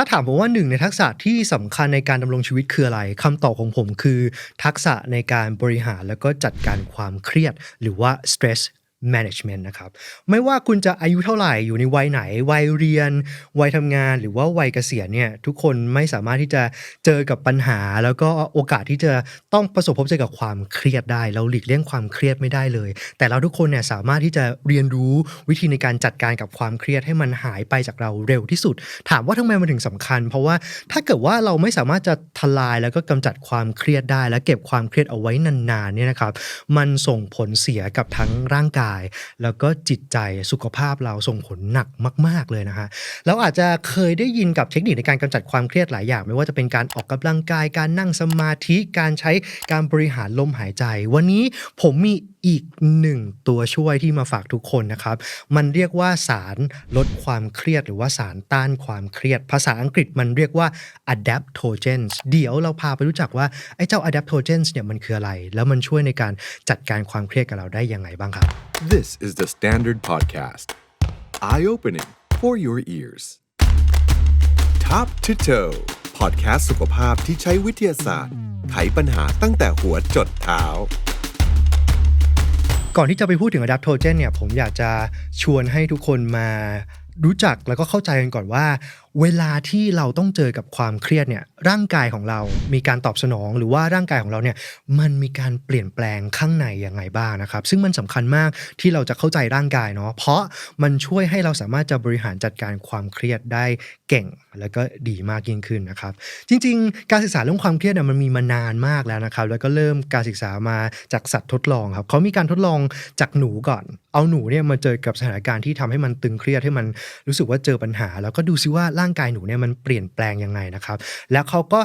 ถ้าถามผมว่าหนึ่งในทักษะที่สำคัญในการดำรงชีวิตคืออะไรคำตอบของผมคือ ทักษะในการบริหารแล้วก็จัดการความเครียดหรือว่า stress management นะครับ ไม่ว่าคุณจะอายุเท่าไหร่อยู่ในวัยไหน วัยเรียน วัยทำงานหรือว่าวัยเกษียณเนี่ยทุกคนไม่สามารถที่จะเจอกับปัญหา แล้วก็โอกาสที่จะต้องประสบพบเจอกับความเครียดได้ เราหลีกเลี่ยงความเครียดไม่ได้เลย แต่เราทุกคนเนี่ยสามารถที่จะเรียนรู้วิธีในการจัดการกับความเครียดให้มันหายไปจากเราเร็วที่สุด ถามว่าทำไมมันถึงสำคัญ เพราะว่าถ้าเกิดว่าเราไม่สามารถจะทลายแล้วก็กำจัดความเครียดได้ และเก็บความเครียดเอาไว้นานๆเนี่ยนะครับมันส่งผลเสียกับทั้งร่างกายแล้วก็จิตใจสุขภาพเราส่งผลหนักมาก ๆเลยนะฮะเราอาจจะเคยได้ยินกับเทคนิคในการกำจัดความเครียดหลายอย่าง ไม่ว่าจะเป็นการออกกำลังกายการนั่งสมาธิการใช้การบริหารลมหายใจ วันนี้ผมมีอีกหนึ่งตัวช่วยที่มาฝากทุกคนนะครับ มันเรียกว่าสารลดความเครียดหรือว่าสารต้านความเครียด ภาษาอังกฤษมันเรียกว่า adaptogens เดี๋ยวเราพาไปรู้จักว่า ไอ้เจ้า adaptogens เนี่ยมันคืออะไร แล้วมันช่วยในการจัดการความเครียดกับเราได้ยังไงบ้างครับ This is the Standard Podcast. Eye opening for your ears. Top to toe podcast สุขภาพที่ใช้วิทยาศาสตร์ ไขปัญหาตั้งแต่หัวจดเท้า ก่อนที่จะไปพูดถึงอะดัปโทเจนเนี่ยผมอยากจะชวนให้ทุกคนมารู้จักแล้วก็เข้าใจกันก่อนว่าเวลาที่เราต้องเจอกับความเครียดเนี่ยร่างกายของเรามีการตอบสนอง หรือว่าร่างกายของเราเนี่ยมันมีการเปลี่ยนแปลงข้างในยังไงบ้างนะครับ ซึ่งมันสำคัญมากที่เราจะเข้าใจร่างกายเนาะเพราะมันช่วยให้เราสามารถจะบริหารจัดการความเครียดได้เก่งแล้วก็ดีมากยิ่งขึ้นนะครับ จริง ๆ การศึกษาเรื่องความเครียดเนี่ยมันมีมานานมากแล้วนะครับ แล้วก็เริ่มการศึกษามาจากสัตว์ทดลองครับเขามีการทดลองจากหนูก่อน เอาหนูเนี่ยมาเจอกับสถานการณ์ที่ทำให้มันตึงเครียดให้มันรู้สึกว่าเจอปัญหา แล้วก็ดูซิว่าร่างางกายหนูเนี่ยมันเปลี่ยนแปลงยังไงนะครับ แล้วเขาก็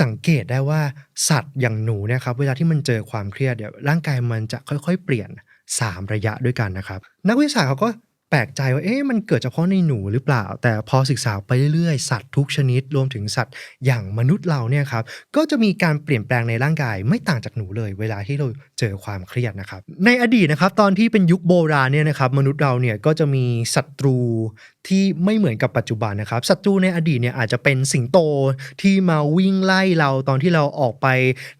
สังเกตได้ว่าสัตว์อย่างหนูเนี่ยครับเวลาที่มันเจอความเครียดเนี่ยร่างกายมันจะค่อยๆ เปลี่ยน 3 ระยะด้วยกันนะครับ นักวิทยาศาสตร์เขาก็ แปลกใจว่าเอ๊ะมันเกิดเฉพาะในหนูหรือเปล่า แต่พอศึกษาไปเรื่อยๆ สัตว์ทุกชนิด รวมถึงสัตว์อย่างมนุษย์เราเนี่ยครับก็จะมีการเปลี่ยนแปลงในร่างกายไม่ต่างจากหนูเลย เวลาที่เราเจอความเครียดนะครับ ในอดีตนะครับตอนที่เป็นยุคโบราณเนี่ยนะครับมนุษย์เราเนี่ยก็จะมีศัตรูที่ไม่เหมือนกับปัจจุบันนะครับศัตรูในอดีตเนี่ยอาจจะเป็นสิงโตที่มาวิ่งไล่เราตอนที่เราออกไป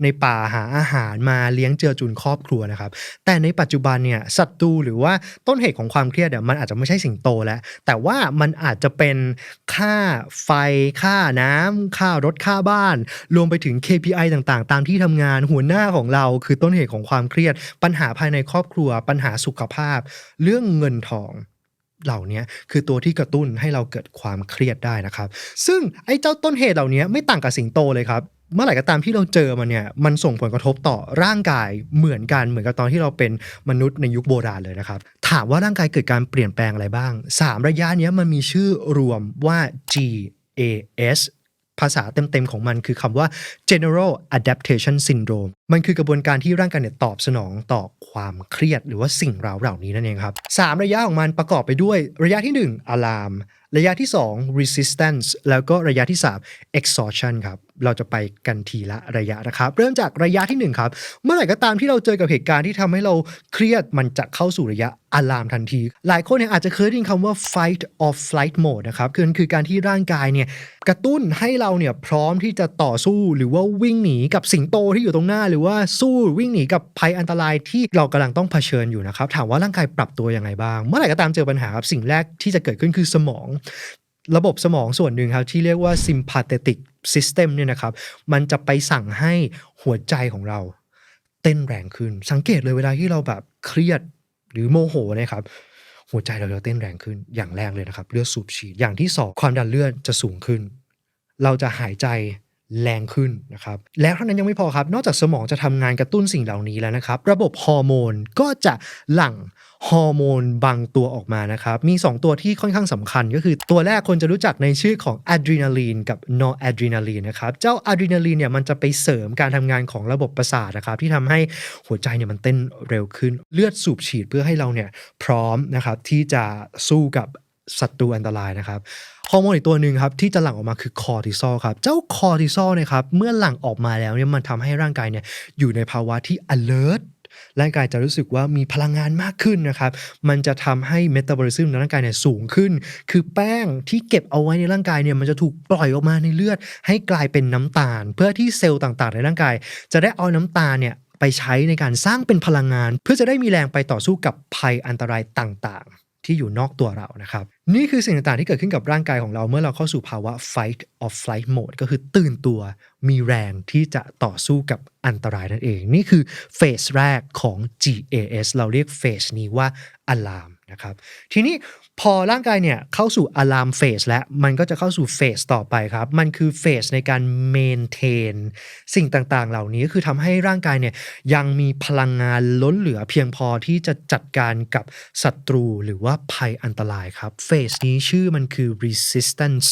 ในป่าหาอาหารมาเลี้ยงเจือจุนครอบครัวนะครับแต่ในปัจจุบันเนี่ยศัตรูหรือว่าต้นเหตุของความเครียดเนี่ยมันอาจจะไม่ใช่สิงโตแล้ว แต่ว่ามันอาจจะเป็นค่าไฟค่าน้ำค่ารถค่าบ้าน รวมไปถึง KPI ต่างๆ ตามที่ทำงานหัวหน้าของเราคือต้นเหตุของความเครียด ปัญหาภายในครอบครัว ปัญหาสุขภาพ เรื่องเงินทองเหล่านี้คือตัวที่กระตุ้นให้เราเกิดความเครียดได้นะครับ ซึ่งไอ้เจ้าต้นเหตุเหล่านี้ไม่ต่างกับสิงโตเลยครับ เมื่อไหร่ก็ตามที่เราเจอมันเนี่ยมันส่งผลกระทบต่อร่างกายเหมือนกันเหมือนกับตอนที่เราเป็นมนุษย์ในยุคโบราณเลยนะครับ ถามว่าร่างกายเกิดการเปลี่ยนแปลงอะไรบ้าง 3 ระยะนี้มันมีชื่อรวมว่า GAS ภาษาเต็ม ๆ ของมันคือคำว่า General Adaptation Syndrome มันคือกระบวนการที่ร่างกายเนี่ยตอบสนองต่อความเครียดหรือว่าสิ่งเร้าเหล่านี้นั่นเองครับ 3 ระยะของมันประกอบไปด้วย ระยะที่1 alarm ระยะที่ 2 resistance แล้วก็ระยะที่ 3 exhaustion ครับ เราจะไปกันทีละระยะนะครับ เริ่มจากระยะที่ 1 ครับ เมื่อไหร่ก็ตามที่เราเจอกับเหตุการณ์ที่ทำให้เราเครียดมันจะเข้าสู่ระยะ alarm ทันที หลายคนเนี่ยอาจจะเคยได้ยินคำว่า fight or flight mode นะครับคือคือการที่ร่างกายเนี่ยกระตุ้นให้เราเนี่ยพร้อมที่จะต่อสู้หรือว่าวิ่งหนีกับสิงโตที่อยู่ตรงหน้า หรือว่าสู้วิ่งหนีกับภัยอันตรายที่เรากำลังต้องเผชิญอยู่นะครับ ถามว่าร่างกายปรับตัวยังไงบ้าง เมื่อไหร่ก็ตามเจอปัญหาครับสิ่งแรกที่จะเกิดขึ้นคือสมองระบบสมองส่วนหนึ่งครับที่เรียกว่า sympathetic system เนี่ยนะครับ มันจะไปสั่งให้หัวใจของเรา เต้นแรงขึ้น สังเกตเลยเวลาที่เราแบบเครียดหรือโมโหนะครับ หัวใจเราจะเต้นแรงขึ้นอย่างแรกเลยนะครับ เลือดสูบฉีดอย่างที่สองความดันเลือดจะสูงขึ้น เราจะหายใจ แรงขึ้นนะครับ แล้วเท่านั้นยังไม่พอครับ นอกจากสมองจะทำงานกระตุ้นสิ่งเหล่านี้แล้วนะครับ ระบบฮอร์โมนก็จะหลั่งฮอร์โมนบางตัวออกมานะครับ มี 2 ตัวที่ค่อนข้างสำคัญก็คือตัวแรกคนจะรู้จักในชื่อของอะดรีนาลีนกับนอร์อะดรีนาลีนนะครับ เจ้าอะดรีนาลีนเนี่ยมันจะไปเสริมการทำงานของระบบประสาทนะครับ ที่ทำให้หัวใจเนี่ยมันเต้นเร็วขึ้น เลือดสูบฉีดเพื่อให้เราเนี่ยพร้อมนะครับที่จะสู้กับ ศัตรูอันตรายนะครับฮอร์โมนอีกตัวหนึ่งครับที่จะหลั่งออกมาคือคอร์ติซอลครับเจ้าคอร์ติซอลเนะครับเมื่อหลั่งออกมาแล้วเนี่ยมันทำให้ร่างกายเนี่ยอยู่ในภาวะที่ alert ร่างกายจะรู้สึกว่ามีพลังงานมากขึ้นนะครับ มันจะทำให้เมตาบอลิซึมในร่างกายเนี่ยสูงขึ้น คือแป้งที่เก็บเอาไว้ในร่างกายเนี่ยมันจะถูกปล่อยออกมาในเลือด ให้กลายเป็นน้ำตาล เพื่อที่เซลล์ต่างๆ ในร่างกาย จะได้เอาน้ำตาลเนี่ยไปใช้ในการสร้างเป็นพลังงาน เพื่อจะได้มีแรงไปต่อสู้กับภัยอันตรายต่างๆ ที่อยู่นอกตัวเรานะครับ นี่คือสิ่งต่างๆที่เกิดขึ้นกับร่างกายของเราเมื่อเราเข้าสู่ภาวะ fight or flight mode ก็คือตื่นตัวมีแรงที่จะต่อสู้กับอันตรายนั่นเอง นี่คือเฟสแรกของ GAS เราเรียกเฟสนี้ว่า alarm นะครับ ทีนี้พอร่างกายเนี่ยเข้าสู่ alarm phase แล้วมันก็จะเข้าสู่เฟสต่อไปครับ มันคือเฟสในการ maintain สิ่งต่างๆ เหล่านี้ก็คือทำให้ร่างกายเนี่ยยังมีพลังงานล้นเหลือเพียงพอที่จะจัดการกับศัตรูหรือว่าภัยอันตรายครับเฟสนี้ชื่อมันคือ resistance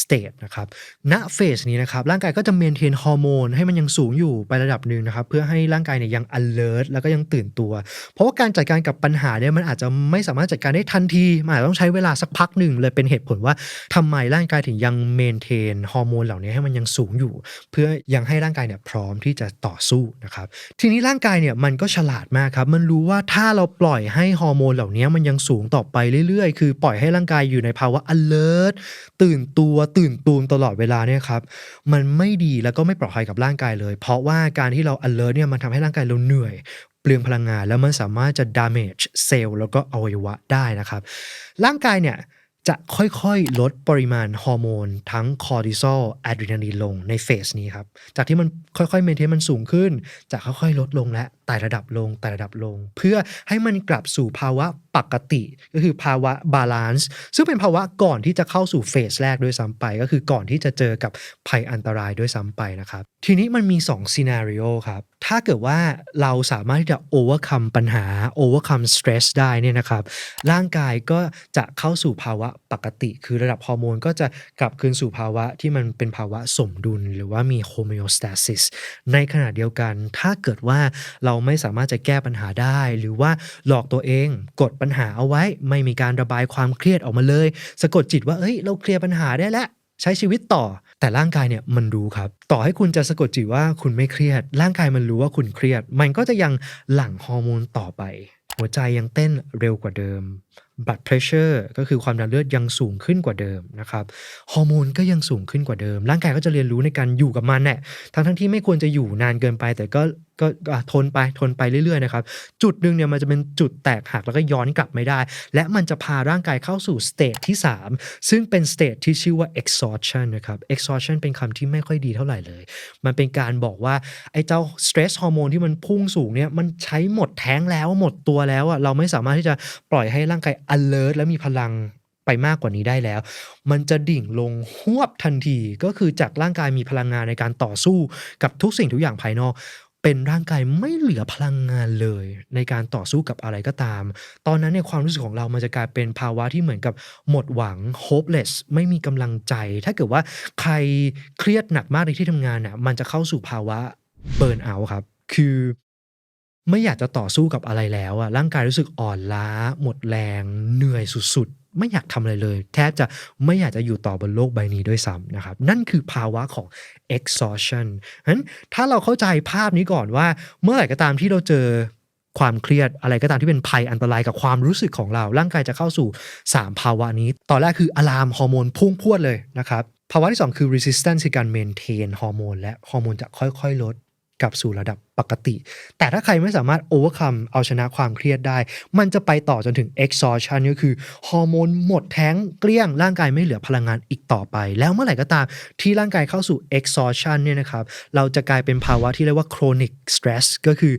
state นะครับณเฟสนี้นะครับร่างกายก็จะ maintain ฮอร์โมนให้มันยังสูงอยู่ไประดับหนึ่งนะครับเพื่อให้ร่างกายเนี่ยยัง alert แล้วก็ยังตื่นตัว เพราะว่าการจัดการกับปัญหาเนี่ยมันอาจจะไม่สามารถจัดการได้ทันทีมันจต้องใช้เวลาสักพักหนึ่งเลยเป็นเหตุผลว่าทำไมร่างกายถึงยัง maintain ฮอร์โมนเหล่านี้ให้มันยังสูงอยู่ เพื่อยังให้ร่างกายเนี่ยพร้อมที่จะต่อสู้นะครับทีนี้ร่างกายเนี่ยมันก็ฉลาดมากครับมันรู้ว่าถ้าเราปล่อยให้ฮอร์โมนเหล่านี้มันยังสูงต่อไปเรื่อย ๆ คือปล่อยให้ร่างกายอยู่ในภาวะ alert ตื่นตัวตื่นตูมตลอดเวลาเนี่ยครับมันไม่ดีแล้วก็ไม่ปลอดภัยกับร่างกายเลย เพราะว่าการที่เรา alert เนี่ยมันทำให้ร่างกายเราเหนื่อย เปลืองพลังงาน แล้วมันสามารถจะ damage เซลล์แล้วก็อวัยวะได้นะครับ ร่างกายเนี่ยจะค่อยๆ ลดปริมาณฮอร์โมน ทั้งคอร์ติซอลอะดรีนาลีนลงในเฟสนี้ครับ จากที่มันค่อยๆเมนเทนมันสูงขึ้น จะค่อยๆ ลดลงและไต่ระดับลงไต่ระดับลง เพื่อให้มันกลับสู่ภาวะปกติ ก็คือภาวะบาลานซ์ซึ่งเป็นภาวะก่อนที่จะเข้าสู่เฟสแรกด้วยซ้ำไป ก็คือก่อนที่จะเจอกับภัยอันตรายด้วยซ้ำไปนะครับ ทีนี้มันมี2ซีนารีโอครับถ้าเกิดว่าเราสามารถที่จะ overcome ปัญหา overcome stress ได้เนี่ยนะครับ ร่างกายก็จะเข้าสู่ภาวะปกติ คือระดับฮอร์โมนก็จะกลับคืนสู่ภาวะที่มันเป็นภาวะสมดุล หรือว่ามี homeostasis ในขณะเดียวกัน ถ้าเกิดว่าเราไม่สามารถจะแก้ปัญหาได้ หรือว่าหลอกตัวเอง กดปัญหาเอาไว้ ไม่มีการระบายความเครียดออกมาเลย สะกดจิตว่าเอ้ย เราเคลียร์ปัญหาได้แล้วใช้ชีวิตต่อ แต่ร่างกายเนี่ยมันรู้ครับ ต่อให้คุณจะสะกดจิตว่าคุณไม่เครียด ร่างกายมันรู้ว่าคุณเครียด มันก็จะยังหลั่งฮอร์โมนต่อไป หัวใจยังเต้นเร็วกว่าเดิม blood pressure ก็คือความดันเลือดยังสูงขึ้นกว่าเดิมนะครับ ฮอร์โมนก็ยังสูงขึ้นกว่าเดิม ร่างกายก็จะเรียนรู้ในการอยู่กับมันแหละ ทั้งทั้งๆที่ไม่ควรจะอยู่นานเกินไป แต่ก็ก็ทนไปทนไปเรื่อยๆนะครับ จุดหนึ่งเนี่ยมันจะเป็นจุดแตกหักแล้วก็ย้อนกลับไม่ได้ และมันจะพาร่างกายเข้าสู่สเตจที่ 3 ซึ่งเป็นสเตจที่ชื่อว่า exhaustion นะครับ exhaustion เป็นคำที่ไม่ค่อยดีเท่าไหร่เลย มันเป็นการบอกว่าไอ้เจ้า stress ฮอร์โมนที่มันพุ่งสูงเนี่ยมันใช้หมดแท้งแล้วหมดตัวแล้วอะเราไม่สามารถที่จะปล่อยให้ร่างกาย alert และมีพลังไปมากกว่านี้ได้แล้ว มันจะดิ่งลงหวบทันทีก็คือจากร่างกายมีพลังงานในการต่อสู้กับทุกสิ่งทุกอย่างภายนอก เป็นร่างกายไม่เหลือพลังงานเลย ในการต่อสู้กับอะไรก็ตาม ตอนนั้นเนี่ยความรู้สึกของเรามันจะกลายเป็นภาวะที่เหมือนกับหมดหวัง hopeless ไม่มีกำลังใจ ถ้าเกิดว่าใครเครียดหนักมากในที่ทำงานน่ะมันจะเข้าสู่ภาวะ burn out ครับ คือ ไม่อยากจะต่อสู้กับอะไรแล้วอะร่างกายรู้สึกอ่อนล้า หมดแรง เหนื่อยสุดๆ ไม่อยากทำอะไรเลย แทบจะไม่อยากจะอยู่ต่อบนโลกใบนี้ด้วยซ้ำนะครับ นั่นคือภาวะของ exhaustion นั้นถ้าเราเข้าใจภาพนี้ก่อนว่า เมื่อไหร่ก็ตามที่เราเจอความเครียดอะไรก็ตามที่เป็นภัยอันตรายกับความรู้สึกของเรา ร่างกายจะเข้าสู่ 3 ภาวะนี้ ตอนแรกคืออะลามฮอร์โมนพุ่งพวดเลยนะครับ ภาวะที่ 2 คือ resistance คือการ maintain ฮอร์โมนและฮอร์โมนจะค่อยๆ ลด กลับสู่ระดับปกติ แต่ถ้าใครไม่สามารถ overcome เอาชนะความเครียดได้ มันจะไปต่อจนถึง exhaustion ก็คือฮอร์โมนหมดแท้งเกลี้ยงร่างกายไม่เหลือพลังงานอีกต่อไป แล้วเมื่อไหร่ก็ตามที่ร่างกายเข้าสู่ exhaustion เนี่ยนะครับเราจะกลายเป็นภาวะที่เรียกว่า chronic stress ก็คือ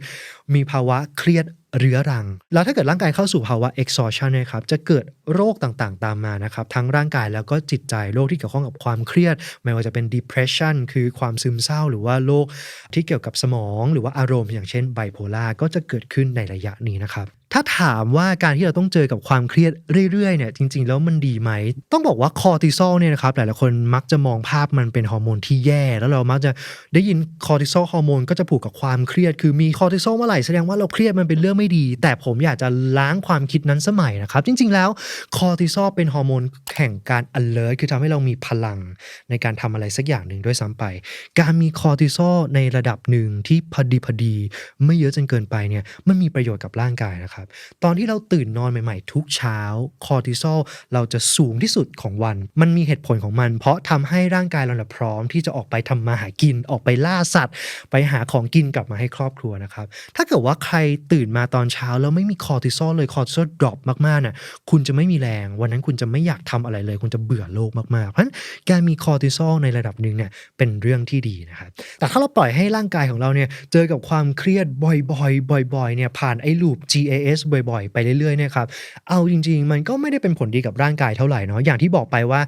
มีภาวะเครียด เรื้อรัง แล้วถ้าเกิดร่างกายเข้าสู่ภาวะ exhaustion นะครับจะเกิดโรคต่างๆ ตามมานะครับทั้งร่างกายแล้วก็จิตใจโรคที่เกี่ยวข้องกับความเครียด ไม่ว่าจะเป็น depression คือความซึมเศร้า หรือว่าโรคที่เกี่ยวกับสมอง หรือว่าอารมณ์อย่างเช่นไบโพล่าก็จะเกิดขึ้นในระยะนี้นะครับ ถ้าถามว่าการที่เราต้องเจอกับความเครียดเรื่อยๆเนี่ยจริง ๆ แล้วมันดีไหม ต้องบอกว่าคอร์ติซอลเนี่ยนะครับหลายๆคนมักจะมองภาพมันเป็นฮอร์โมนที่แย่ แล้วเรามักจะได้ยินคอร์ติซอลฮอร์โมนก็จะผูกกับความเครียด คือมีคอร์ติซอลเมื่อไหร่แสดงว่าเราเครียดมันเป็นเรื่องไม่ดี แต่ผมอยากจะล้างความคิดนั้นสมัยนะครับ จริง ๆ แล้วคอร์ติซอลเป็นฮอร์โมนแห่งการ alert คือทำให้เรามีพลังในการทำอะไรสักอย่างหนึ่งด้วยซ้ำไป การมีคอร์ติซอลในระดับหนึ่งที่พอดีพอดี ไม่เยอะจนเกินไปเนี่ยมันมีประโยชน์กับร่างกายนะครับตอนที่เราตื่นนอนใหม่ๆ ทุกเช้าคอร์ติซอลเราจะสูงที่สุดของวัน มันมีเหตุผลของมัน เพราะทำให้ร่างกายเราพร้อมที่จะออกไปทำมาหากินออกไปล่าสัตว์ ไปหาของกินกลับมาให้ครอบครัวนะครับ ถ้าเกิดว่าใครตื่นมาตอนเช้าแล้วไม่มีคอร์ติซอลเลยคอร์ติซอลดรอปมากๆน่ะคุณจะไม่มีแรง วันนั้นคุณจะไม่อยากทำอะไรเลย คุณจะเบื่อโลกมากๆ เพราะฉะนั้นการมีคอร์ติซอลในระดับหนึ่งเนี่ยเป็นเรื่องที่ดีนะครับแต่ถ้าเราปล่อยให้ร่างกายของเราเนี่ยเจอกับความเครียดบ่อยๆบ่อยๆเนี่ยผ่านไอ้ลูป G A A GAS บ่อยๆ ไปเรื่อยๆเนี่ยครับเอาจริง ๆ มันก็ไม่ได้เป็นผลดีกับร่างกายเท่าไหร่เนาะอย่างที่บอกไปว่า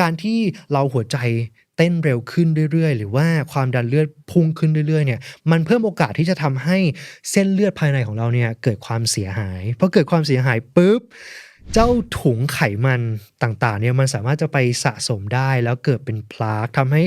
การที่เราหัวใจเต้นเร็วขึ้นเรื่อยๆ หรือว่าความดันเลือดพุ่งขึ้นเรื่อยๆเนี่ยมันเพิ่มโอกาสที่จะทำให้เส้นเลือดภายในของเราเนี่ยเกิดความเสียหายพอเกิดความเสียหายปุ๊บ เจ้าถุงไขมันต่างๆเนี่ยมันสามารถจะไปสะสมได้แล้วเกิดเป็นพลาร์กทำให้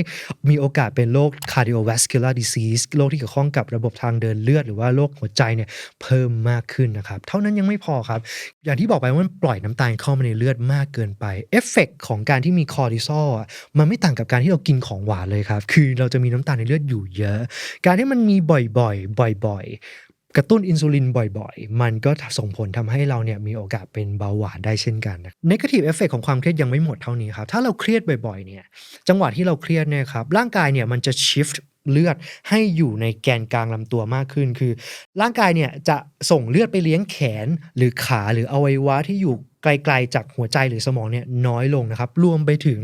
มีโอกาสเป็นโรค cardiovascular disease โรคที่เกี่ยวข้องกับระบบทางเดินเลือด หรือว่าโรคหัวใจเนี่ยเพิ่มมากขึ้นนะครับ เท่านั้นยังไม่พอครับ อย่างที่บอกไปว่ามันปล่อยน้ำตาลเข้ามาในเลือดมากเกินไปเอฟเฟกของการที่มีคอร์ติซอลอะมันไม่ต่างกับการที่เรากินของหวานเลยครับ คือเราจะมีน้ำตาลในเลือดอยู่เยอะ การที่มันมีบ่อยๆ บ่อยๆ กระตุ้นอินซูลินบ่อยๆ มันก็ส่งผลทำให้เราเนี่ยมีโอกาสเป็นเบาหวานได้เช่นกันนะ negative effect ของความเครียดยังไม่หมดเท่านี้ครับ ถ้าเราเครียดบ่อยๆ เนี่ย จังหวะที่เราเครียดเนี่ยครับ ร่างกายเนี่ยมันจะ shift เลือดให้อยู่ในแกนกลางลำตัวมากขึ้น คือ ร่างกายเนี่ยจะส่งเลือดไปเลี้ยงแขนหรือขาหรืออวัยวะที่อยู่ ไกลๆจากหัวใจหรือสมองเนี่ยน้อยลงนะครับ รวมไปถึง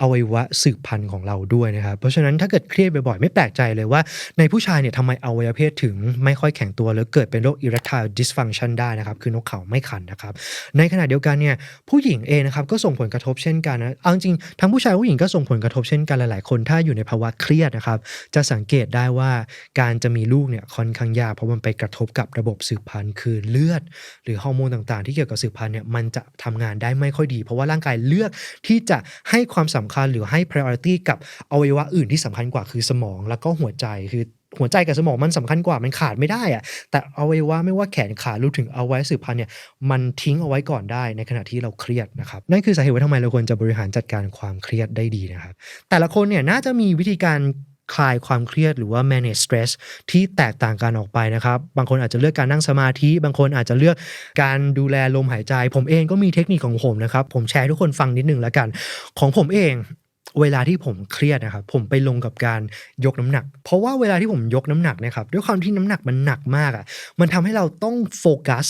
อวัยวะสืบพันธุ์ของเราด้วยนะครับ เพราะฉะนั้นถ้าเกิดเครียดบ่อยๆ ไม่แปลกใจเลยว่า ในผู้ชายเนี่ยทำไมอวัยวะเพศถึงไม่ค่อยแข็งตัว หรือเกิดเป็นโรค erectile dysfunction ได้นะครับ คือนกเขาไม่ขันนะครับ ในขณะเดียวกันเนี่ยผู้หญิงเองนะครับก็ส่งผลกระทบเช่นกันนะเอาจริงทั้งผู้ชายผู้หญิงก็ส่งผลกระทบเช่นกันหลายๆ คนถ้าอยู่ในภาวะเครียดนะครับ จะสังเกตได้ว่าการจะมีลูกเนี่ยค่อนข้างยากเพราะมันไปกระทบกับระบบสืบพันธุ์คือเลือด หรือฮอร์โมนต่างๆ ที่เกี่ยวกับสืบพันธุ์เนี่ยมันจะทำงานได้ไม่ค่อยดี เพราะว่าร่างกายเลือกที่จะให้ความสำคัญหรือให้ priority กับอวัยวะอื่นที่สำคัญกว่าคือสมองแล้วก็หัวใจคือหัวใจกับสมองมันสำคัญกว่ามันขาดไม่ได้อะแต่อวัยวะไม่ว่าแขนขารวมถึงเอาไว้สืบพันธุ์เนี่ยมันทิ้งเอาไว้ก่อนได้ในขณะที่เราเครียดนะครับนั่นคือสาเหตุว่าทำไมเราควรจะบริหารจัดการความเครียดได้ดีนะครับแต่ละคนเนี่ยน่าจะมีวิธีการ คลายความเครียดหรือว่า manage stress ที่แตกต่างกันออกไปนะครับ บางคนอาจจะเลือกการนั่งสมาธิ บางคนอาจจะเลือกการดูแลลมหายใจ ผมเองก็มีเทคนิคของผมนะครับ ผมแชร์ทุกคนฟังนิดนึงแล้วกัน ของผมเองเวลาที่ผมเครียดนะครับผมไปลงกับการยกน้ำหนัก เพราะว่าเวลาที่ผมยกน้ำหนักนะครับด้วยความที่น้ำหนักมันหนักมากอะ่ะมันทำให้เราต้องโฟกัส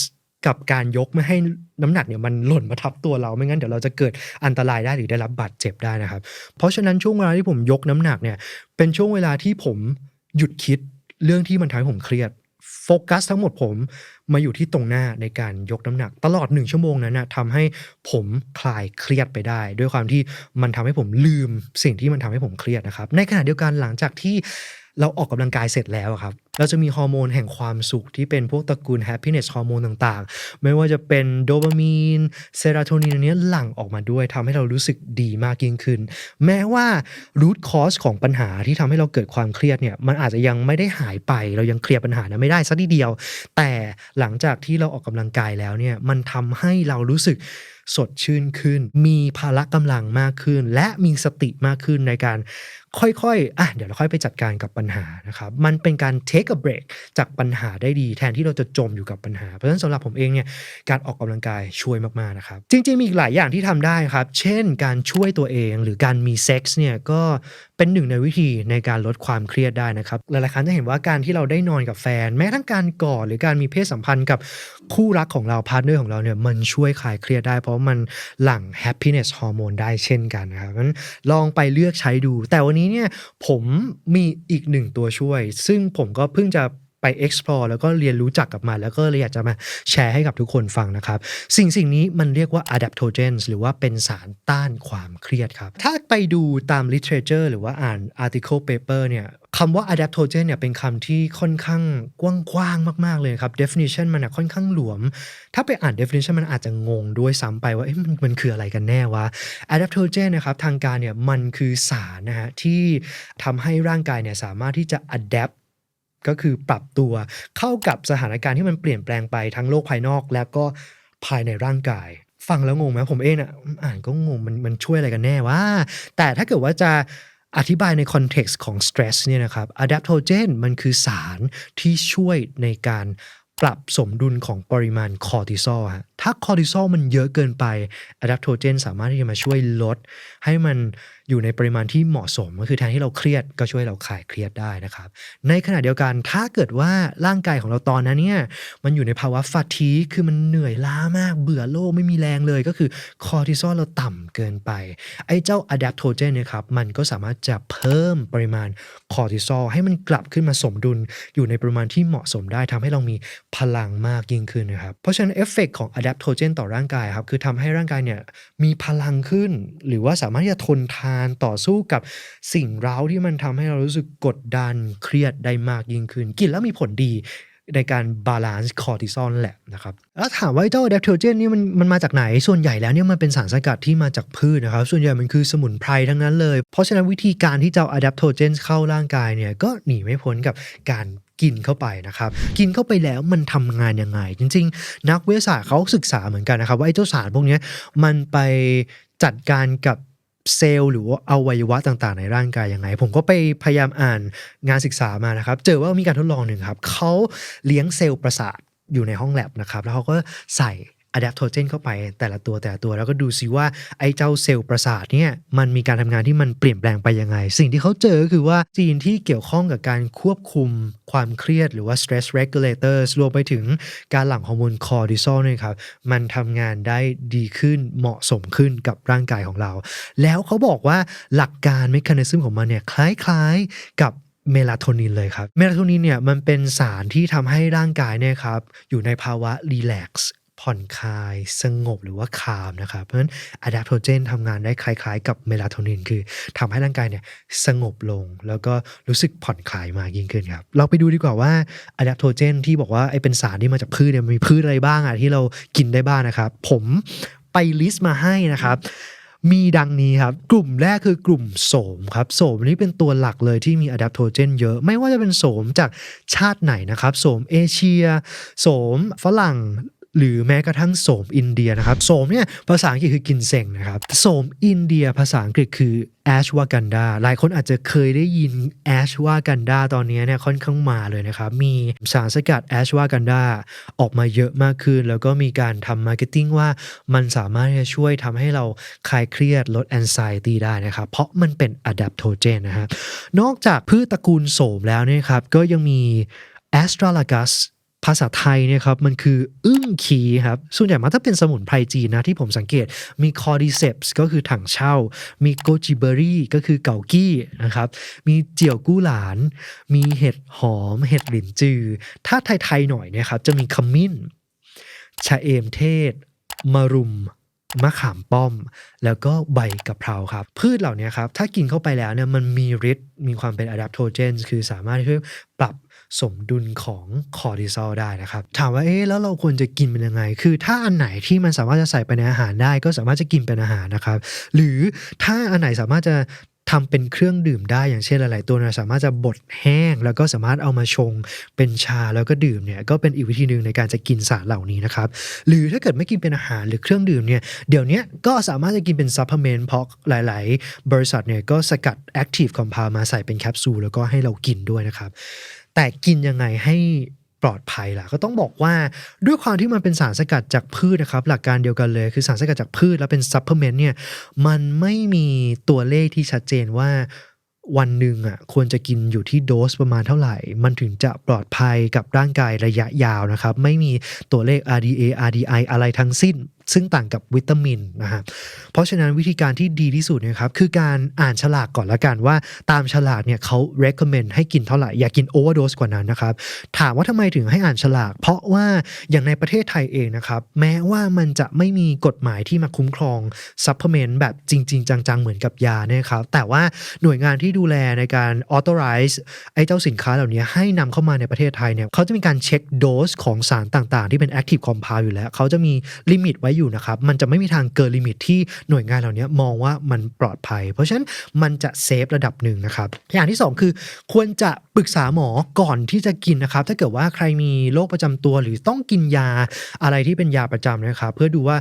กับการยกไม่ให้น้ำหนักเนี่ยมันหล่นมาทับตัวเราไม่งั้นเดี๋ยวเราจะเกิดอันตรายได้หรือได้รับบาดเจ็บได้นะครับ เพราะฉะนั้นช่วงเวลาที่ผมยกน้ำหนักเนี่ยเป็นช่วงเวลาที่ผมหยุดคิดเรื่องที่มันทำให้ผมเครียดโฟกัสทั้งหมดผมมาอยู่ที่ตรงหน้าในการยกน้ำหนัก ตลอดหนึ่งชั่วโมงนั้นนะทำให้ผมคลายเครียดไปได้ ด้วยความที่มันทำให้ผมลืมสิ่งที่มันทำให้ผมเครียดนะครับ ในขณะเดียวกันหลังจากที่เราออกกำลังกายเสร็จแล้วครับเราจะมีฮอร์โมนแห่งความสุขที่เป็นพวกตระกูล happiness ฮอร์โมนต่างๆ ไม่ว่าจะเป็นโดปามีนเซโรโทนินอันนี้หลั่งออกมาด้วยทำให้เรารู้สึกดีมากยิ่งขึ้น แม้ว่า root cause ของปัญหาที่ทำให้เราเกิดความเครียดเนี่ยมันอาจจะยังไม่ได้หายไป เรายังเคลียร์ปัญหานั้นไม่ได้สักทีเดียว แต่หลังจากที่เราออกกำลังกายแล้วเนี่ยมันทำให้เรารู้สึกสดชื่นขึ้น มีพละกำลังมากขึ้น และมีสติมากขึ้นในการค่อยๆอะเดี๋ยวเราค่อยไปจัดการกับปัญหานะครับมันเป็นการเท take a break จากปัญหาได้ดี แทนที่เราจะจมอยู่กับปัญหา เพราะฉะนั้นสำหรับผมเองเนี่ยการออกกำลังกายช่วยมากๆนะครับ จริง ๆ มีอีกหลายอย่างที่ทำได้ครับ เช่นการช่วยตัวเองหรือการมีเซ็กส์เนี่ยก็ เป็นหนึ่งในวิธีในการลดความเครียดได้นะครับ หลายๆครั้งจะเห็นว่าการที่เราได้นอนกับแฟน แม้ทั้งการกอดหรือการมีเพศสัมพันธ์กับคู่รักของเราพาร์ทเนอร์ของเราเนี่ยมันช่วยคลายเครียดได้ เพราะมันหลั่งแฮปปี้เนสฮอร์โมนได้เช่นกันนะครับงั้นลองไปเลือกใช้ดู แต่วันนี้เนี่ยผมมีอีกหนึ่งตัวช่วย ซึ่งผมก็เพิ่งจะ ไป explore แล้วก็เรียนรู้จักกับมัน แล้วก็เลยอยากจะมาแชร์ให้กับทุกคนฟังนะครับ สิ่งสิ่งนี้มันเรียกว่า adaptogens หรือว่าเป็นสารต้านความเครียดครับ ถ้าไปดูตาม literature หรือว่าอ่าน article paper เนี่ยคำว่า adaptogen เนี่ยเป็นคำที่ค่อนข้างกว้างๆมาก ๆ เลยครับ definition มันอะค่อนข้างหลวม ถ้าไปอ่าน definition มันอาจจะงงด้วยซ้ำไปว่ามันมันคืออะไรกันแน่วะ adaptogen นะครับทางการเนี่ยมันคือสารนะฮะที่ทำให้ร่างกายเนี่ยสามารถที่จะ adapt ก็คือปรับตัวเข้ากับสถานการณ์ที่มันเปลี่ยนแปลงไปทั้งโลกภายนอก แล้วก็ภายในร่างกาย ฟังแล้วงงไหมผมเองอะอ่านก็งงมันมันช่วยอะไรกันแน่วะแต่ถ้าเกิดว่าจะอธิบายในคอนเท็กซ์ของ stress เนี่ยนะครับ adaptogen มันคือสารที่ช่วยในการปรับสมดุลของปริมาณคอร์ติซอลฮะ ถ้าคอร์ติซอลมันเยอะเกินไป adaptogen สามารถที่จะมาช่วยลด ให้มัน อยู่ในปริมาณที่เหมาะสมก็คือแทนที่เราเครียดก็ช่วยเราคลายเครียดได้นะครับ ในขณะเดียวกันถ้าเกิดว่าร่างกายของเราตอนนั้นเนี่ยมันอยู่ในภาวะฟาทีคือมันเหนื่อยล้ามากเบื่อโลกไม่มีแรงเลยก็คือคอร์ติซอลเราต่ำเกินไป ไอ้เจ้าอะแดปโทเจนเนี่ยครับมันก็สามารถจะเพิ่มปริมาณคอร์ติซอลให้มันกลับขึ้นมาสมดุล อยู่ในปริมาณที่เหมาะสมได้ทำให้เรามีพลังมากยิ่งขึ้นนะครับเพราะฉะนั้นเอฟเฟกของอะแดปโทเจนต่อร่างกายครับคือทำให้ร่างกายเนี่ยมีพลังขึ้น หรือว่าสามารถที่จะทนทานต่อสู้กับสิ่งเร้าที่มันทำให้เรารู้สึกกดดันเครียดได้มากยิ่งขึ้น กินแล้วมีผลดีในการบาลานซ์คอร์ติซอลแหละนะครับ แล้วถามว่าเจ้าอะแดปโทเจนนี่มันมันมาจากไหน ส่วนใหญ่แล้วเนี่ยมันเป็นสารสกัดที่มาจากพืชนะครับ ส่วนใหญ่มันคือสมุนไพรทั้งนั้นเลย เพราะฉะนั้นวิธีการที่จะอะแดปโทเจนเข้าร่างกายเนี่ยก็หนีไม่พ้นกับการกินเข้าไปนะครับ กินเข้าไปแล้วมันทำงานยังไง จริง ๆ นักวิทยาศาสตร์เขาศึกษาเหมือนกันนะครับ ว่าไอ้เจ้าสารพวกนี้มันไปจัดการกับ เซลล์หรือว่าอวัยวะต่างๆ ในร่างกายยังไง ผมก็ไปพยายามอ่านงานศึกษามานะครับ เจอว่ามีการทดลองหนึ่งครับเขาเลี้ยงเซลล์ประสาทอยู่ในห้องแลบนะครับ แล้วเขาก็ใส่ อะแดปโทเจนเข้าไปแต่ละตัวแต่ละตัวแล้วก็ดูซิว่าไอ้เจ้าเซลล์ประสาทเนี่ยมันมีการทำงานที่มันเปลี่ยนแปลงไปยังไง สิ่งที่เขาเจอคือว่าจีนที่เกี่ยวข้องกับการควบคุมความเครียดหรือว่า stress regulators รวมไปถึงการหลั่งฮอร์โมนคอร์ติซอลเนี่ยครับมันทำงานได้ดีขึ้นเหมาะสมขึ้นกับร่างกายของเรา แล้วเขาบอกว่าหลักการเมคานิซึมของมันเนี่ยคล้ายๆกับเมลาโทนินเลยครับ เมลาโทนินเนี่ยมันเป็นสารที่ทำให้ร่างกายเนี่ยครับอยู่ในภาวะรีแลกซ์ ผ่อนคลายสงบหรือว่าคามนะครับ เพราะฉะนั้นอะแดปโทเจนทำงานได้คล้ายๆ กับเมลาโทนิน คือทำให้ร่างกายเนี่ยสงบลง แล้วก็รู้สึกผ่อนคลายมากยิ่งขึ้นครับ เราไปดูดีกว่าว่าอะแดปโทเจนที่บอกว่าไอ้เป็นสารที่มาจากพืชเนี่ยมีพืชอะไรบ้างอะที่เรากินได้บ้างนะครับ ผมไปลิสต์มาให้นะครับมีดังนี้ครับ กลุ่มแรกคือกลุ่มโสมครับ โสมนี่เป็นตัวหลักเลยที่มีอะแดปโทเจนเยอะ ไม่ว่าจะเป็นโสมจากชาติไหนนะครับ โสมเอเชีย โสมฝรั่ง หรือแม้กระทั่งโสมอินเดียนะครับโสมเนี่ยภาษาอังกฤษคือกินเซงนะครับโสมอินเดียภาษาอังกฤษคือ ashwagandha หลายคนอาจจะเคยได้ยิน ashwagandha ตอนนี้เนี่ยค่อนข้างมาเลยนะครับมีสารสกัด ashwagandha ออกมาเยอะมากขึ้น แล้วก็มีการทำมาร์เก็ตติ้งว่ามันสามารถที่จะช่วยทำให้เราคลายเครียดลด anxiety ได้นะครับ เพราะมันเป็น adaptogen นนะฮะนอกจากพืชตระกูลโสมแล้วเนี่ยครับก็ยังมี astragalus ภาษาไทยเนี่ยครับมันคืออึ้งขีครับ ส่วนใหญ่มันถ้าเป็นสมุนไพรจีนนะที่ผมสังเกตมีคอร์ดิเซปส์ก็คือถังเช่า มีโกจิเบอรี่ก็คือเกากี้นะครับ มีเจียวกู้หลาน มีเห็ดหอม เห็ดหลินจือ ถ้าไทยๆหน่อยเนะครับจะมีขมิ้น ชะเอมเทศ มะรุมมะขามป้อม แล้วก็ใบกะเพราครับ พืชเหล่านี้ครับ ถ้ากินเข้าไปแล้วเนี่ยมันมีฤทธิ์มีความเป็นอะดัปโทเจนคือสามารถช่วยปรับ สมดุลของคอร์ติซอลได้นะครับ ถามว่าเอ๊ะแล้วเราควรจะกินเป็นยังไง คือถ้าอันไหนที่มันสามารถจะใส่ไปในอาหารได้ ก็สามารถจะกินเป็นอาหารนะครับ หรือถ้าอันไหนสามารถจะทำเป็นเครื่องดื่มได้อย่างเช่นหลาย ๆ ตัวเนี่ยสามารถจะบดแห้ง แล้วก็สามารถเอามาชงเป็นชาแล้วก็ดื่มเนี่ยก็เป็นอีกวิธีหนึ่งในการจะกินสารเหล่านี้นะครับหรือถ้าเกิดไม่กินเป็นอาหารหรือเครื่องดื่มเนี่ยเดี๋ยวนี้ก็สามารถจะกินเป็นซัพพลเมนต์เพราะหลาย ๆ บริษัทเนี่ยก็สกัด Active Compound มาใส่เป็นแคปซูลแล้วก็ให้เรากินด้วยนะครับ แต่กินยังไงให้ปลอดภัยล่ะก็ต้องบอกว่าด้วยความที่มันเป็นสารสกัดจากพืชนะครับ หลักการเดียวกันเลยคือสารสกัดจากพืชแล้วเป็นซัพพลเมนต์เนี่ยมันไม่มีตัวเลขที่ชัดเจนว่าวันหนึ่งอะควรจะกินอยู่ที่โดสประมาณเท่าไหร่ มันถึงจะปลอดภัยกับร่างกายระยะยาวนะครับ ไม่มีตัวเลข RDA RDI อะไรทั้งสิ้นซึ่งต่างกับวิตามินนะครับเพราะฉะนั้นวิธีการที่ดีที่สุดนะครับคือการอ่านฉลากก่อนละกันว่าตามฉลากเนี่ยเขา recommend ให้กินเท่าไหร่ อย่ากิน overdose กว่านั้นนะครับ ถามว่าทำไมถึงให้อ่านฉลาก เพราะว่าอย่างในประเทศไทยเองนะครับแม้ว่ามันจะไม่มีกฎหมายที่มาคุ้มครอง supplement แบบจริง ๆ จัง ๆ เหมือนกับยาเนี่ยครับแต่ว่าหน่วยงานที่ดูแลในการ authorize ไอ้เจ้าสินค้าเหล่านี้ให้นำเข้ามาในประเทศไทยเนี่ยเขาจะมีการเช็คโดสของสารต่าง ๆ ที่เป็น active compound อยู่แล้วเขาจะมีลิมิตไว้อยู่นะครับ มันจะไม่มีทางเกินลิมิตที่หน่วยงานเหล่านี้มองว่ามันปลอดภัย เพราะฉะนั้นมันจะเซฟระดับหนึ่งนะครับ อย่างที่สองคือควรจะปรึกษาหมอก่อนที่จะกินนะครับ ถ้าเกิดว่าใครมีโรคประจำตัวหรือต้องกินยาอะไรที่เป็นยาประจำนะครับ เพื่อดูว่า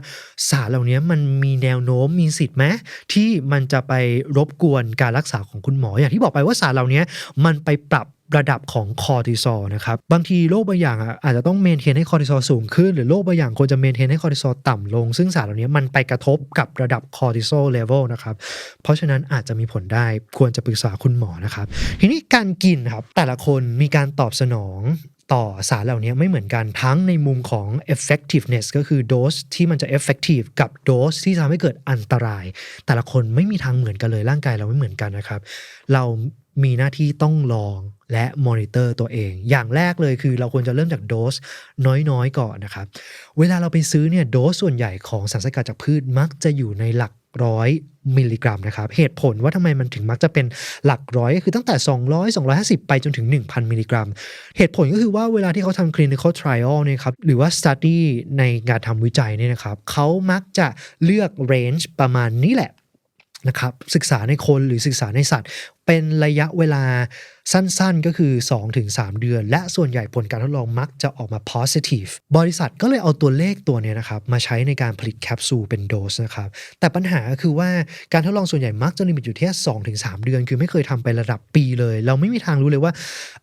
สารเหล่านี้มันมีแนวโน้มมีสิทธิ์ไหมที่มันจะไปรบกวนการรักษาของคุณหมออย่างที่บอกไปว่าสารเหล่านี้มันไปปรับ ระดับของคอร์ติซอลนะครับบางทีโรคบางอย่างอาจจะต้องเมนเทนให้คอร์ติซอลสูงขึ้น หรือโรคบางอย่างควรจะเมนเทนให้คอร์ติซอลต่ำลง ซึ่งสารเหล่านี้มันไปกระทบกับระดับคอร์ติซอลเลเวลนะครับเพราะฉะนั้นอาจจะมีผลได้ควรจะปรึกษาคุณหมอนะครับ ทีนี้การกินครับแต่ละคนมีการตอบสนองต่อสารเหล่านี้ไม่เหมือนกันทั้งในมุมของ effectiveness ก็คือโดสที่มันจะ effective กับโดสที่ทำให้เกิดอันตราย แต่ละคนไม่มีทางเหมือนกันเลยร่างกายเราไม่เหมือนกันนะครับ เรามีหน้าที่ต้องลอง และมอนิเตอร์ตัวเอง อย่างแรกเลยคือเราควรจะเริ่มจากโดสน้อยๆก่อนนะครับ เวลาเราไปซื้อเนี่ยโดสส่วนใหญ่ของสารสกัดจากพืชมักจะอยู่ในหลักร้อยมิลลิกรัมนะครับ เหตุผลว่าทำไมมันถึงมักจะเป็นหลักร้อยก็คือตั้งแต่ 200 250 ไปจนถึง 1,000 มิลลิกรัม เหตุผลก็คือว่าเวลาที่เขาทำ clinical trial เนี่ยครับหรือว่า study ในการทำวิจัยเนี่ยนะครับเขามักจะเลือก range ประมาณนี้แหละนะครับศึกษาในคนหรือศึกษาในสัตว์ เป็นระยะเวลาสั้นๆก็คือ 2-3 เดือน และส่วนใหญ่ผลการทดลองมักจะออกมา positive บริษัทก็เลยเอาตัวเลขตัวเนี้ยนะครับ มาใช้ในการผลิตแคปซูลเป็นโดสนะครับ แต่ปัญหาก็คือว่าการทดลองส่วนใหญ่มักจะลิมิตอยู่ที่ 2-3 เดือน คือไม่เคยทำไประดับปีเลย เราไม่มีทางรู้เลยว่า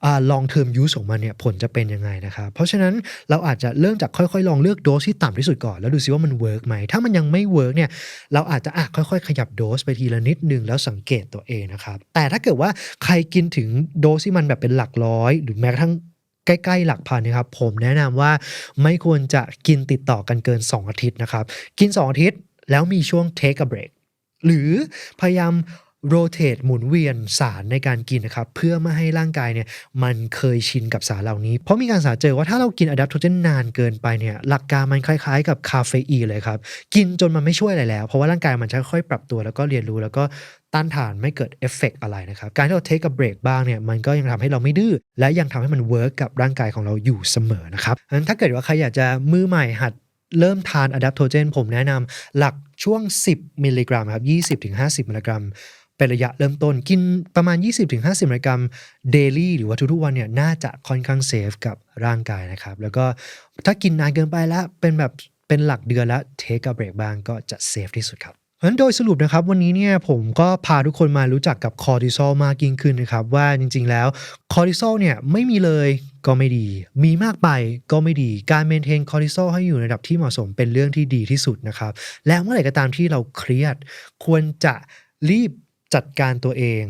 อ่า long term use ของมันเนี่ยผลจะเป็นยังไงนะครับ เพราะฉะนั้นเราอาจจะเริ่มจากค่อยๆ ลองเลือกโดสที่ต่ำที่สุดก่อน แล้วดูซิว่ามันเวิร์กไหม ถ้ามันยังไม่เวิร์กเนี่ยเราอาจจะอะค่อยๆ ขยับโดสไปทีละนิดนึงแล้วสังเกตตัวเองนะครับแต่ถ้าถ้าเกิดว่าใครกินถึงโดสที่มันแบบเป็นหลักร้อย หรือแม้กระทั่งใกล้ๆหลักพันนะครับผมแนะนำว่าไม่ควรจะกินติดต่อกันเกิน 2 อาทิตย์นะครับ กิน 2 อาทิตย์แล้วมีช่วง take a break หรือพยายาม rotate หมุนเวียนสารในการกินนะครับเพื่อไม่ให้ร่างกายเนี่ยมันเคยชินกับสารเหล่านี้ เพราะมีการสาเจอว่าถ้าเรากินอะแดปโทเจนนานเกินไปเนี่ยหลักการมันคล้ายๆ กับคาเฟอีนเลยครับ กินจนมันไม่ช่วยอะไรแล้ว เพราะว่าร่างกายมันจะค่อยปรับตัวแล้วก็เรียนรู้แล้วก็ต้านทานไม่เกิดเอฟเฟกอะไรนะครับ การที่เรา take a break บ้างเนี่ยมันก็ยังทำให้เราไม่ดื้อและยังทำให้มันเวิร์กกับร่างกายของเราอยู่เสมอนะครับงั้นถ้าเกิดว่าใครอยากจะมือใหม่หัดเริ่มทานอะแดปโทเจนผมแนะนำหลักช่วง 10 มิลลิกรัมครับ20-50 มิลลิกรัม เป็นระยะเริ่มต้นกินประมาณ 20-50มิลลิกรัมเดลี่หรือว่าทุกๆวันเนี่ยน่าจะค่อนข้างเซฟกับร่างกายนะครับ แล้วก็ถ้ากินนานเกินไปแล้วเป็นแบบเป็นหลักเดือนแล้วเทคกับเบรกบ้างก็จะเซฟที่สุดครับเพราะฉะนั้นโดยสรุปนะครับ วันนี้เนี่ยผมก็พาทุกคนมารู้จักกับคอร์ติซอลมากยิ่งขึ้นนะครับ ว่าจริงๆแล้วคอร์ติซอลเนี่ยไม่มีเลยก็ไม่ดี มีมากไปก็ไม่ดี การเมนเทนคอร์ติซอลให้อยู่ในระดับที่เหมาะสมเป็นเรื่องที่ดีที่สุดนะครับ และเมื่อไหร่ก็ตามที่เราเครียด ควรจะรีบ จัดการตัวเอง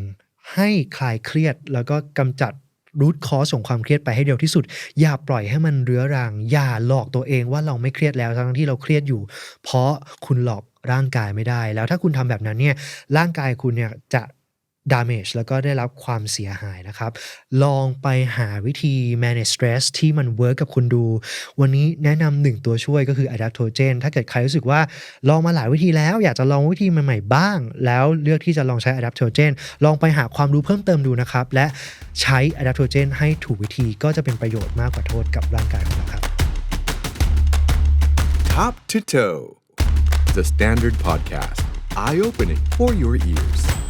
ให้คลายเครียดแล้วก็กำจัดรูทคอสของความเครียดไปให้เร็วที่สุด อย่าปล่อยให้มันเรื้อรัง อย่าหลอกตัวเองว่าเราไม่เครียดแล้วทั้งที่เราเครียดอยู่ เพราะคุณหลอกร่างกายไม่ได้ แล้วถ้าคุณทำแบบนั้นเนี่ยร่างกายคุณเนี่ยจะ damage แล้วก็ได้รับความเสียหายนะครับ ลองไปหาวิธี manage stress ที่มันเวิร์กกับคุณดู วันนี้แนะนำหนึ่งตัวช่วยก็คือ adaptogen ถ้าเกิดใครรู้สึกว่าลองมาหลายวิธีแล้ว อยากจะลองวิธีใหม่ๆบ้าง แล้วเลือกที่จะลองใช้ adaptogen ลองไปหาความรู้เพิ่มเติมดูนะครับ และใช้ adaptogen ให้ถูกวิธีก็จะเป็นประโยชน์มากกว่าโทษกับร่างกายของเราครับ Top to Toe, the Standard Podcast, eye opening for your ears.